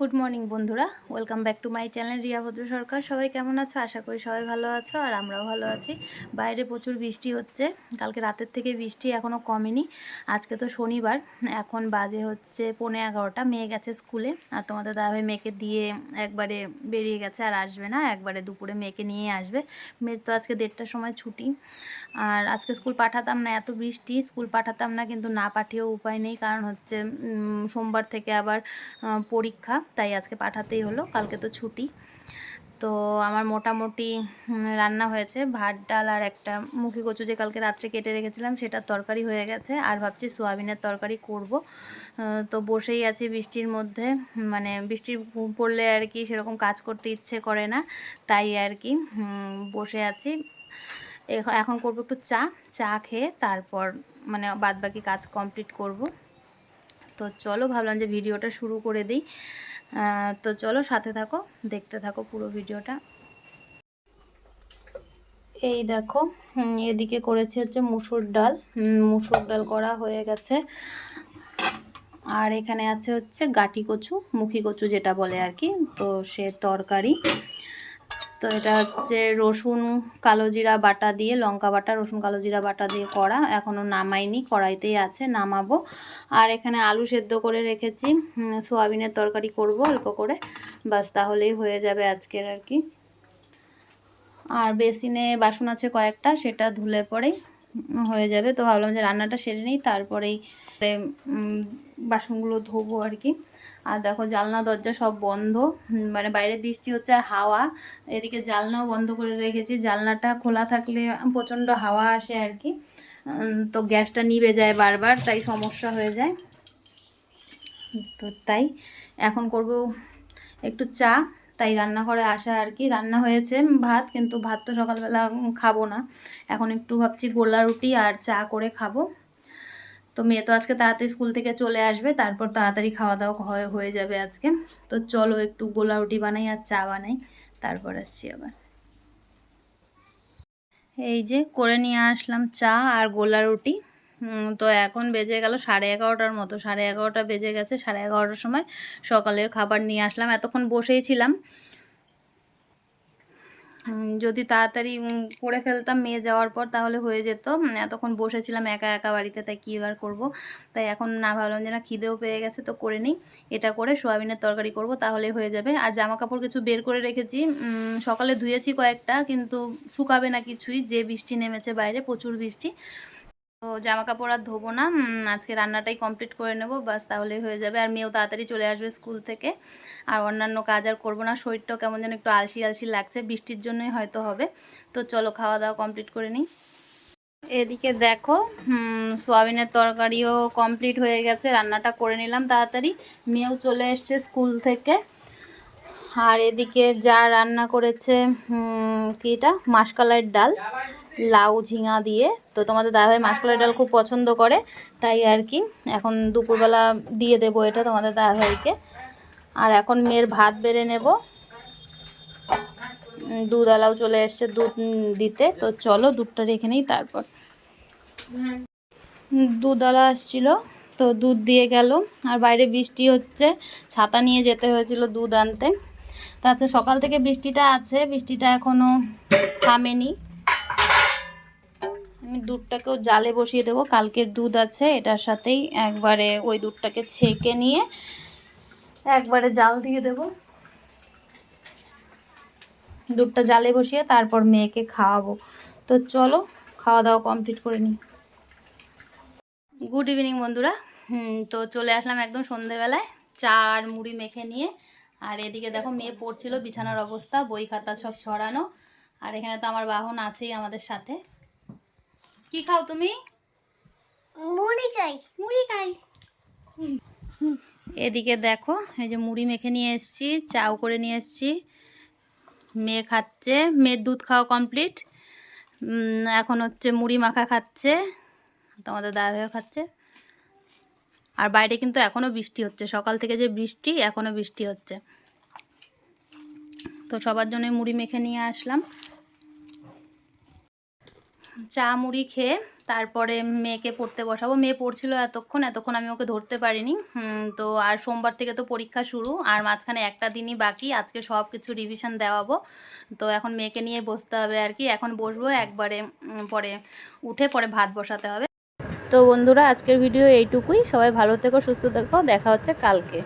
Good morning বন্ধুরা। Welcome back to my channel Riya Bhadra Sarkar সবাই কেমন আছো? আশা করি সবাই ভালো আছো, আর আমরাও ভালো আছি। বাইরে প্রচুর বৃষ্টি হচ্ছে। কালকে রাতের থেকে বৃষ্টি এখনও কমেনি। আজকে তো শনিবার। এখন বাজে হচ্ছে পৌনে এগারোটা। মেয়ে গেছে স্কুলে। আর তোমাদের দাদাভাই মেয়েকে দিয়ে একবারে বেরিয়ে গেছে আর আসবে না। একবারে দুপুরে মেয়েকে নিয়ে আসবে। মেয়ের তো আজকে দেড়টার সময় ছুটি। আর আজকে স্কুল পাঠাতাম না, এত বৃষ্টি। স্কুল পাঠাতাম না, কিন্তু না পাঠিয়েও উপায় নেই। কারণ হচ্ছে সোমবার থেকে আবার পরীক্ষা। তাই আজকে পাঠাতেই হলো, কালকে তো ছুটি। তো আমার মোটামুটি রান্না হয়েছে, ভাত, ডাল আর একটা মুখি কচু যে কালকে রাত্রে কেটে রেখেছিলাম সেটার তরকারি হয়ে গেছে। আর ভাবছি সোয়াবিনের তরকারি করব। তো বসেই আছি বৃষ্টির মধ্যে মানে বৃষ্টি পড়লে আর কি সেরকম কাজ করতে ইচ্ছে করে না, তাই আর কি বসে আছি। এখ- এখন করব একটু চা চা খেয়ে তারপর মানে বাদ বাকি কাজ কমপ্লিট করব। তো চলো ভাবলাম যে ভিডিওটা শুরু করে দিই। তো চলো সাথে থাকো, দেখতে থাকো পুরো ভিডিওটা। এই দেখো এদিকে করেছি হচ্ছে মুসুর ডাল। মুসুর ডাল করা হয়ে গেছে। আর এখানে আছে হচ্ছে গাটি কচু, মুখি কচু যেটা বলে আর কি। তো সে তরকারি। তো এটা হচ্ছে রসুন কালো জিরা বাটা দিয়ে, লঙ্কা বাটা, রসুন কালো জিরা বাটা দিয়ে করা। এখনও নামাইনি, কড়াইতেই আছে, নামাবো। আর এখানে আলু সেদ্ধ করে রেখেছি। সোয়াবিনের তরকারি করব অল্প করে। বাস তাহলেই হয়ে যাবে আজকের আর কি। আর বেসিনে বাসন আছে কয়েকটা, সেটা ধুলে পরেই হয়ে যাবে। তো ভাবলাম যে রান্নাটা সেরে নিই, তারপরেই বাসনগুলো ধোবো আর কি। আর দেখো জানলা দরজা সব বন্ধ। মানে বাইরে বৃষ্টি হচ্ছে আর হাওয়া। এদিকে জানলাও বন্ধ করে রেখেছি। জানলাটা খোলা থাকলে প্রচণ্ড হাওয়া আসে আর কি। তো গ্যাসটা নিভে যায় বারবার, তাই সমস্যা হয়ে যায়। তো তাই এখন করব একটু চা। তাই রান্না রান্নাঘরে আসা আর কি। রান্না হয়েছে ভাত, কিন্তু ভাত তো সকালবেলা খাব না। এখন একটু ভাবছি গোলা রুটি আর চা করে খাব। তো মেয়ে তো আজকে তাড়াতাড়ি স্কুল থেকে চলে আসবে, তারপর তাড়াতাড়ি খাওয়া দাওয়া হয়ে হয়ে যাবে আজকে। তো চলো একটু গোলা রুটি বানাই আর চা বানাই, তারপর আসছি আবার। এই যে করে নিয়ে আসলাম চা আর গোলা রুটি। তো এখন বেজে গেল সাড়ে এগারোটার মতো, সাড়ে এগারোটা বেজে গেছে, সাড়ে এগারোটার সময় সকালের খাবার নিয়ে আসলাম, এতক্ষণ বসেই ছিলাম। যদি তাড়াতাড়ি করে ফেলতাম মেয়ে যাওয়ার পর তাহলে হয়ে যেত। এতক্ষণ বসেছিলাম একা একা বাড়িতে, তাই কী আর করব? তাই এখন না ভাবলাম যে না, খিদেও পেয়ে গেছে, তো করে নিই। এটা করে সোয়াবিনের তরকারি করব, তাহলে হয়ে যাবে। আর জামা কাপড় কিছু বের করে রেখেছি। সকালে ধুয়েছি কয়েকটা, কিন্তু শুকাবে না কিছুই, যে বৃষ্টি নেমেছে বাইরে, প্রচুর বৃষ্টি। তো জামা কাপড় আর ধোবো না। আজকে রান্নাটাই কমপ্লিট করে নেব বাস তাহলেই হয়ে যাবে। আর মেয়েও তাড়াতাড়ি চলে আসবে স্কুল থেকে। আর অন্যান্য কাজ আর করব না, শরীরটাও কেমন যেন একটু আলসি আলসি লাগছে, বৃষ্টির জন্যই হয়তো হবে। তো চলো খাওয়া দাওয়া কমপ্লিট করে নিই। এদিকে দেখো সোয়াবিনের তরকারিও কমপ্লিট হয়ে গেছে, রান্নাটা করে নিলাম তাড়াতাড়ি। মেয়েও চলে এসছে স্কুল থেকে। আর এদিকে যা রান্না করেছে হুম, কি এটা? মাসকালাইয়ের ডাল লাউ ঝিঙা দিয়ে। তো তোমাদের দাদাভাই মাসকালাইয়ের ডাল খুব পছন্দ করে তাই আর কি। এখন দুপুরবেলা দিয়ে দেবো এটা তোমাদের দাদাভাইকে। আর এখন মেয়ের ভাত বেড়ে নেব। দুধ আলাও চলে এসছে দুধ দিতে। তো চলো দুধটা রেখে নিই তারপর। উম, দুধওয়ালা আসছিল তো দুধ দিয়ে গেল। আর বাইরে বৃষ্টি হচ্ছে ছাতা নিয়ে যেতে হয়েছিল দুধ আনতে। তাছাড়া সকাল থেকে বৃষ্টিটা আছে বৃষ্টিটা এখনও থামেনি। আমি দুধটাকেও জালে বসিয়ে দেবো কালকের দুধ আছে এটার সাথেই একবারে ওই দুধটাকে ছেঁকে নিয়ে একবারে জাল দিয়ে দেবো। দুধটা জালে বসিয়ে তারপর মেয়েকে খাওয়াবো। তো চলো খাওয়া দাওয়া কমপ্লিট করে নিই। গুড ইভিনিং বন্ধুরা। হুম, তো চলে আসলাম একদম সন্ধেবেলায় চা আর মুড়ি মেখে নিয়ে। আর এদিকে দেখো মেয়ে পড়ছিল বিছানার অবস্থা বই খাতা সব ছড়ানো। আর এখানে তো আমার বাহন আছেই আমাদের সাথে। কি খাও তুমি? মুড়ি চাই মুড়ি খাই। এদিকে দেখো এই যে মুড়ি মেখে নিয়ে এসেছি চাও করে নিয়ে এসেছি। মেয়ে খাচ্ছে মেয়ের দুধ খাওয়া কমপ্লিট। এখন হচ্ছে মুড়ি মাখা খাচ্ছে। তোমাদের দাদাভাইও খাচ্ছে। আর বাইরে কিন্তু এখনও বৃষ্টি হচ্ছে। সকাল থেকে যে বৃষ্টি এখনও বৃষ্টি হচ্ছে। তো সবার জন্য মুড়ি মেখে নিয়ে আসলাম। চা, মুড়ি খেয়ে তারপরে মেয়েকে পড়তে বসাবো। মেয়ে পড়ছিল এতক্ষণ এতক্ষণ আমি ওকে ধরতে পারিনি। তো আর সোমবার থেকে তো পরীক্ষা শুরু। আর মাঝখানে একটা দিনই বাকি। আজকে সব কিছু রিভিশন দেওয়াবো। তো এখন মেয়েকে নিয়ে বসতে হবে আর কি। এখন বসবো একবারে পরে উঠে পরে ভাত বসাতে হবে। তো বন্ধুরা আজকের ভিডিও এইটুকুই। সবাই ভালো থেকো সুস্থ থেকো। দেখা হচ্ছে কালকে।